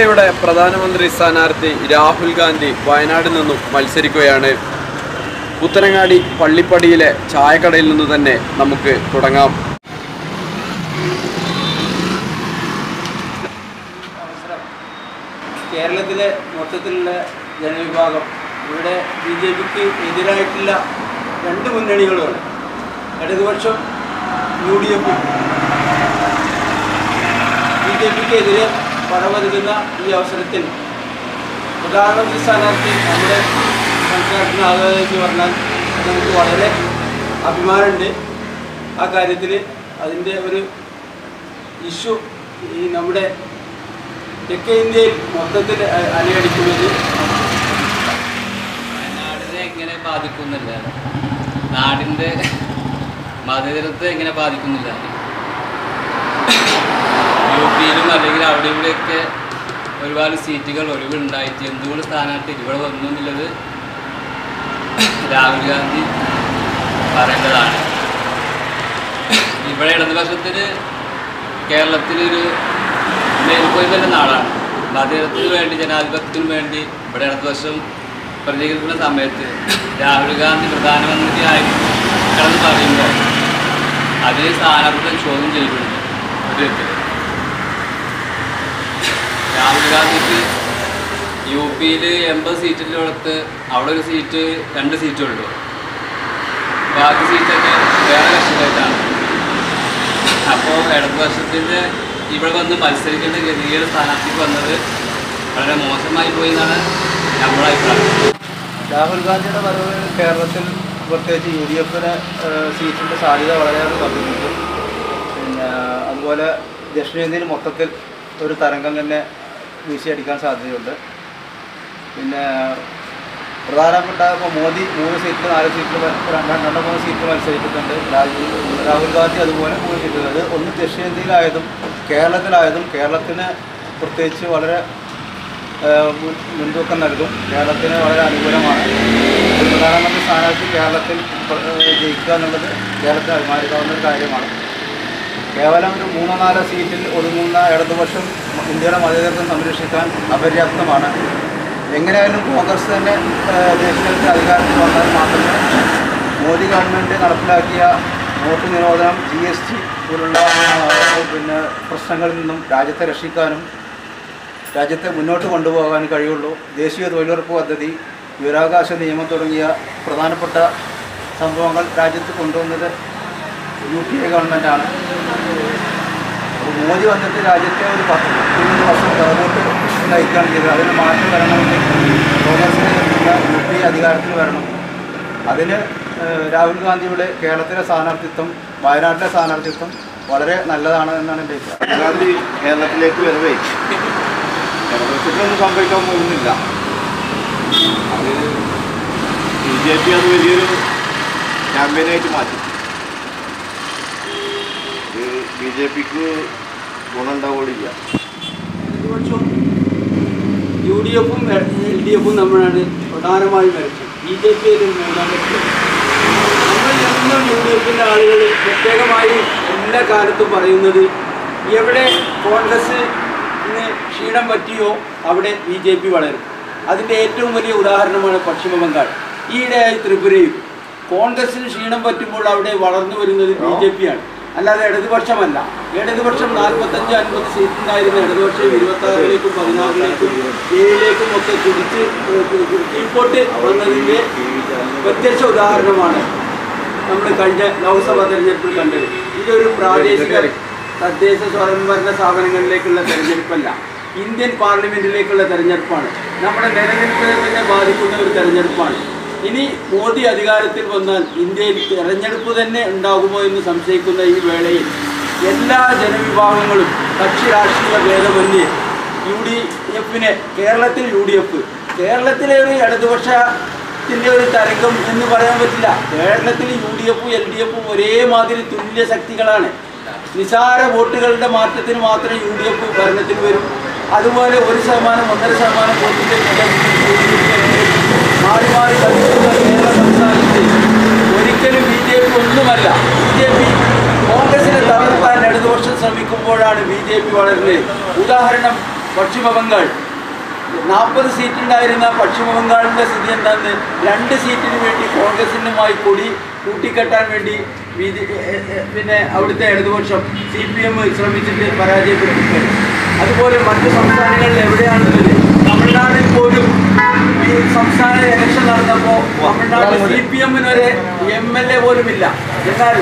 എയുടെ പ്രധാനമന്ത്രി സ്ഥാനാർത്ഥി രാഹുൽ ഗാന്ധി വയനാട് നിന്നും മത്സരിക്കുകയാണ്. പുത്തനങ്ങാടി പള്ളിപ്പടിയിലെ ചായക്കടയിൽ നിന്ന് തന്നെ നമുക്ക് തുടങ്ങാം. കേരളത്തിലെ മൊത്തത്തിലുള്ള ജനവിഭാഗം ഇവിടെ ബി ജെ പിക്ക് എതിരായിട്ടുള്ള രണ്ട് മുന്നണികളുമാണ് ഇടതുപക്ഷം യു ഡി എഫും. ബി ജെ പിക്ക് എതിരെ പടവരുതുന്ന ഈ അവസരത്തിൽ പ്രധാനമന്ത്രി സ്ഥാനാർത്ഥി നമ്മുടെ സംസ്ഥാനത്തിനാകുക എന്ന് പറഞ്ഞാൽ നമുക്ക് വളരെ അഭിമാനമുണ്ട്. ആ കാര്യത്തിൽ അതിന്റെ ഒരു ഇഷ്യൂ ഈ നമ്മുടെ തെക്കേ ഇന്ത്യയിൽ മൊത്തത്തിൽ അലയടിക്കുന്നത് വയനാടിനെ എങ്ങനെ ബാധിക്കുന്നില്ല? നാടിന്റെ മതേതരത്തെ എങ്ങനെ ബാധിക്കുന്നില്ല? യു പിയിലും അല്ലെങ്കിൽ അവിടെ ഇവിടെയൊക്കെ ഒരുപാട് സീറ്റുകൾ ഒഴിവുണ്ടായിട്ട് എന്തുകൊണ്ട് സ്ഥാനാർത്ഥി ഇവിടെ വന്നു എന്നുള്ളത് രാഹുൽ ഗാന്ധി പറയേണ്ടതാണ്. ഇവിടെ ഇടതുപക്ഷത്തിന് കേരളത്തിലൊരു മേൽക്കോയ്മന്റെ നാടാണ്. മതേതരത്തിന് വേണ്ടി ജനാധിപത്യത്തിനു വേണ്ടി ഇവിടെ ഇടതുപക്ഷം പ്രതികരിക്കുന്ന സമയത്ത് രാഹുൽ ഗാന്ധി പ്രധാനമന്ത്രിയായി കടന്ന് പറയുമ്പോൾ അതേ സ്ഥാനാർത്ഥികൾ ചോദ്യം ചെയ്തിട്ടുണ്ട്. ഒരു രാഹുൽ ഗാന്ധിക്ക് യു പിയിൽ എൺപത് സീറ്റിലോടത്ത് അവിടെ ഒരു സീറ്റ് രണ്ട് സീറ്റേ ഉള്ളൂ ബാക്കി സീറ്റൊക്കെ വേറെ കക്ഷികളായിട്ടാണ് അപ്പോൾ ഇടതുപക്ഷത്തിന്റെ ഇവിടെ വന്ന് മത്സരിക്കേണ്ട ഗതികേട് സ്ഥാനാർത്ഥിക്ക് വന്നത് വളരെ മോശമായി പോയി എന്നാണ് നമ്മുടെ അഭിപ്രായം. രാഹുൽ ഗാന്ധിയുടെ വരവ് കേരളത്തിൽ പ്രത്യേകിച്ച് യു ഡി എഫിന് സീറ്റിന്റെ സാധ്യത വളരെയേറെ വർദ്ധിപ്പിക്കും പിന്നെ അതുപോലെ ദക്ഷിണേന്ത്യയിൽ മൊത്തത്തിൽ ഒരു തരംഗം തന്നെ വീശിയടിക്കാൻ സാധ്യതയുണ്ട്. പിന്നെ പ്രധാനപ്പെട്ട ഇപ്പോൾ മോദി മൂന്ന് സീറ്റിൽ നാല് സീറ്റിൽ രണ്ടോ മൂന്ന് സീറ്റിൽ മത്സരിക്കുന്നുണ്ട് രാജീവ് രാഹുൽ ഗാന്ധി അതുപോലെ മൂന്ന് സീറ്റുകൾ അത് ഒന്ന് ദക്ഷിണേന്ത്യയിലായതും കേരളത്തിലായതും കേരളത്തിന് പ്രത്യേകിച്ച് വളരെ മുൻതൂക്കം നൽകും. കേരളത്തിന് വളരെ അനുകൂലമാണ്. പ്രധാനമന്ത്രി സ്ഥാനാർത്ഥി കേരളത്തിൽ ജയിക്കുക എന്നുള്ളത് കേരളത്തിൽ അഭിമാനിക്കാവുന്ന ഒരു കാര്യമാണ്. കേവലം ഒരു മൂന്നോ നാലോ സീറ്റിൽ ഒതുങ്ങുന്ന ഇടതുപക്ഷം ഇന്ത്യയുടെ മതേതരത്വം സംരക്ഷിക്കാൻ അപര്യാപ്തമാണ്. എങ്ങനെയായാലും കോൺഗ്രസ് തന്നെ ദേശീയത്തിൽ അധികാരത്തിൽ വന്നാൽ മാത്രമേ മോദി ഗവൺമെന്റ് നടപ്പിലാക്കിയ നോട്ട് നിരോധനം ജി എസ് ടി പോലുള്ള പിന്നെ പ്രശ്നങ്ങളിൽ നിന്നും രാജ്യത്തെ രക്ഷിക്കാനും രാജ്യത്തെ മുന്നോട്ട് കൊണ്ടുപോകാൻ കഴിയുള്ളൂ. ദേശീയ തൊഴിലുറപ്പ് പദ്ധതി വിവരാവകാശ നിയമം തുടങ്ങിയ പ്രധാനപ്പെട്ട സംഭവങ്ങൾ രാജ്യത്ത് കൊണ്ടുവന്നത് യു പി എ ഗവൺമെന്റാണ് മോദി വന്നിട്ട് രാജ്യത്തെ ഒരു പത്ത് പതിനൊന്ന് വർഷം പുറകോട്ട് നയിക്കുകയാണ് ചെയ്തത്. അതിന് മാറ്റം വരണമെങ്കിൽ കോൺഗ്രസിന് യു പി അധികാരത്തിൽ വരണം. അതിന് രാഹുൽ ഗാന്ധിയുടെ കേരളത്തിലെ സ്ഥാനാർത്ഥിത്വം വയനാട്ടിലെ സ്ഥാനാർത്ഥിത്വം വളരെ നല്ലതാണ് എന്നാണ് എന്റെ അഭിപ്രായം. ഗാന്ധി കേരളത്തിലേക്ക് വരവേ. കേരളത്തിലൊന്നും സംഭവിക്കാൻ പോകുന്നില്ല. അത് ബി ജെ പി അത് വലിയൊരു ക്യാമ്പയിനായിട്ട് മാറ്റി. ബി ജെ പിക്ക് ഗുണമുണ്ടാവുകയില്ല. ഇടതുപക്ഷം യു ഡി എഫും എൽ ഡി എഫും നമ്മളാണ് പ്രധാനമായും വരച്ചത്. ബി ജെ പി നമ്മൾ എന്നും യു ഡി എഫിന്റെ ആളുകൾ പ്രത്യേകമായി എല്ലാ കാലത്തും പറയുന്നത് എവിടെ കോൺഗ്രസ് ഇന്ന് ക്ഷീണം പറ്റിയോ അവിടെ ബി ജെ പി വളരും. അതിന്റെ ഏറ്റവും വലിയ ഉദാഹരണമാണ് പശ്ചിമ ബംഗാൾ. ഈയിടെയായി ത്രിപുരയും കോൺഗ്രസിന് ക്ഷീണം പറ്റുമ്പോൾ അവിടെ വളർന്നു വരുന്നത് ബി ജെ പി ആണ്. അല്ലാതെ ഇടതുപക്ഷമല്ല. ഇടതുപക്ഷം നാൽപ്പത്തഞ്ച് അൻപത് സീറ്റ് ഉണ്ടായിരുന്ന ഇടതുപക്ഷം ഇരുപത്തി ആറിലേക്കും പതിനാറിലേക്കും ഏഴിലേക്കും ഒക്കെ കുതിച്ച് കീഴ്പോട്ട് വന്നതിന്റെ വ്യത്യസ്ത ഉദാഹരണമാണ് നമ്മൾ കഴിഞ്ഞ ലോക്സഭാ തെരഞ്ഞെടുപ്പിൽ കണ്ടത്. ഇതൊരു പ്രാദേശിക തദ്ദേശ സ്വയംഭരണ സ്ഥാപനങ്ങളിലേക്കുള്ള തെരഞ്ഞെടുപ്പല്ല. ഇന്ത്യൻ പാർലമെന്റിലേക്കുള്ള തെരഞ്ഞെടുപ്പാണ്. നമ്മുടെ നിലനിൽപ്പിനെ തന്നെ ബാധിക്കുന്ന ഒരു തെരഞ്ഞെടുപ്പാണ്. ഇനി മോദി അധികാരത്തിൽ വന്നാൽ ഇന്ത്യയിൽ തെരഞ്ഞെടുപ്പ് തന്നെ ഉണ്ടാകുമോ എന്ന് സംശയിക്കുന്ന ഈ വേളയിൽ എല്ലാ ജനവിഭാഗങ്ങളും കക്ഷി രാഷ്ട്രീയ ഭേദമന്യേ യു ഡി എഫിനെ കേരളത്തിൽ യു ഡി എഫ് കേരളത്തിലെ ഒരു ഇടതുപക്ഷത്തിന്റെ ഒരു തരംഗം എന്ന് പറയാൻ പറ്റില്ല. കേരളത്തിൽ യു ഡി എഫും എൽ ഡി എഫും ഒരേമാതിരി തുല്യ ശക്തികളാണ്. നിസാര വോട്ടുകളുടെ മാറ്റത്തിന് മാത്രമേ യു ഡി എഫ് ഭരണത്തിൽ വരും. അതുപോലെ ഒരു ശതമാനം ഒന്നര ശതമാനം വോട്ടിന്റെ മാറി മാറി കളിക്കുന്ന സംസ്ഥാനത്ത് ഒരിക്കലും ബി ജെ പി ഒന്നുമല്ല. ബി ജെ പി കോൺഗ്രസിനെ തകർക്കാൻ ഇടതുപക്ഷം ശ്രമിക്കുമ്പോഴാണ് ബി ജെ പി വളരുന്നത്. ഉദാഹരണം പശ്ചിമബംഗാൾ നാൽപ്പത് സീറ്റ് ഉണ്ടായിരുന്ന പശ്ചിമ ബംഗാളിന്റെ സ്ഥിതി എന്താണെന്ന് രണ്ട് സീറ്റിന് വേണ്ടി കോൺഗ്രസിനുമായി കൂടി കൂട്ടിക്കെട്ടാൻ വേണ്ടി ബി എ- പിന്നെ അവിടുത്തെ ഇടതുപക്ഷം സി പി എം ശ്രമിച്ചിട്ട് പരാജയപ്പെടുത്തി അതുപോലെ മറ്റ് സംസ്ഥാനങ്ങളിൽ എവിടെയാണുള്ളത് തമിഴ്നാടിൽ പോലും സംസ്ഥാന ഇലക്ഷൻ നടന്നപ്പോൾ തമിഴ്നാട് സി പി എമ്മിന് ഒരു എം എൽ എ പോലുമില്ല. എന്നാൽ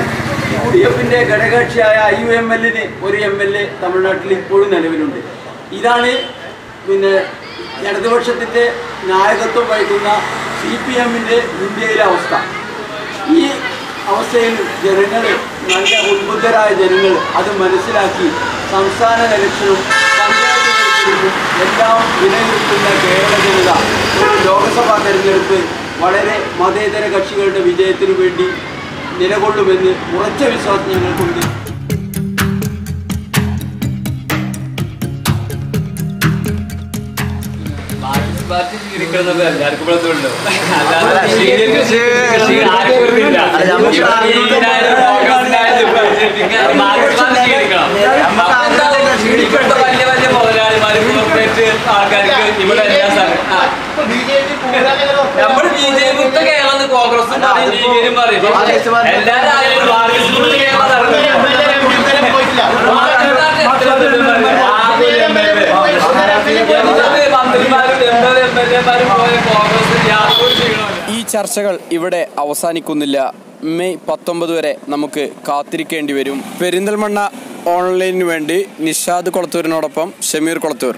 യു ഡി എഫിന്റെ ഘടകകക്ഷിയായ ഐ യു എം എല്ലിന് ഒരു എം എൽ എ തമിഴ്നാട്ടിൽ ഇപ്പോഴും നിലവിലുണ്ട്. ഇതാണ് പിന്നെ ഇടതുപക്ഷത്തിന്റെ നായകത്വം വഹിക്കുന്ന സി പി എമ്മിന്റെ ഇന്ത്യയിലെ അവസ്ഥ. ഈ അവസ്ഥയിൽ ജനങ്ങൾ നല്ല ഉത്ബുദ്ധരായ ജനങ്ങൾ അത് മനസ്സിലാക്കി സംസ്ഥാന ഇലക്ഷനും പഞ്ചായത്ത് എല്ലാം വിലയിരുത്തുന്ന കേരള ജനത ഒരു ലോക്സഭാ തെരഞ്ഞെടുപ്പ് വളരെ മതേതര കക്ഷികളുടെ വിജയത്തിനു വേണ്ടി നിലകൊള്ളുമെന്ന് ഉറച്ച വിശ്വാസം ഞങ്ങൾക്കുണ്ട്. പാർട്ടി സ്വീകരിക്കണമെന്നത് എല്ലാവർക്കും അല്ലാതെ വലിയ വലിയ മുതലാളിമാര് കോർപ്പറേറ്റ് ആൾക്കാർക്ക് ഇവിടെ എല്ലാ സ്ഥലം ആ. നമ്മൾ ബി ജെ പി കേരളം കോൺഗ്രസും പറയും ലീഗിനും പറയും എല്ലാരും ആയാലും മാർക്സിസ്റ്റ് പാർട്ടി കേരളം നടക്കുന്നു മന്ത്രിമാരും എം എൽ എം എൽ എമാരും പോയ കോൺഗ്രസ് യാതൊരു ചെയ്യണമില്ല ഈ ചർച്ചകൾ ഇവിടെ അവസാനിക്കുന്നില്ല. മെയ് പത്തൊമ്പത് വരെ നമുക്ക് കാത്തിരിക്കേണ്ടി വരും. പെരിന്തൽമണ്ണ ഓൺലൈനിന് വേണ്ടി നിഷാദ് കൊളത്തൂരിനോടൊപ്പം ഷമീർ കൊളത്തൂർ.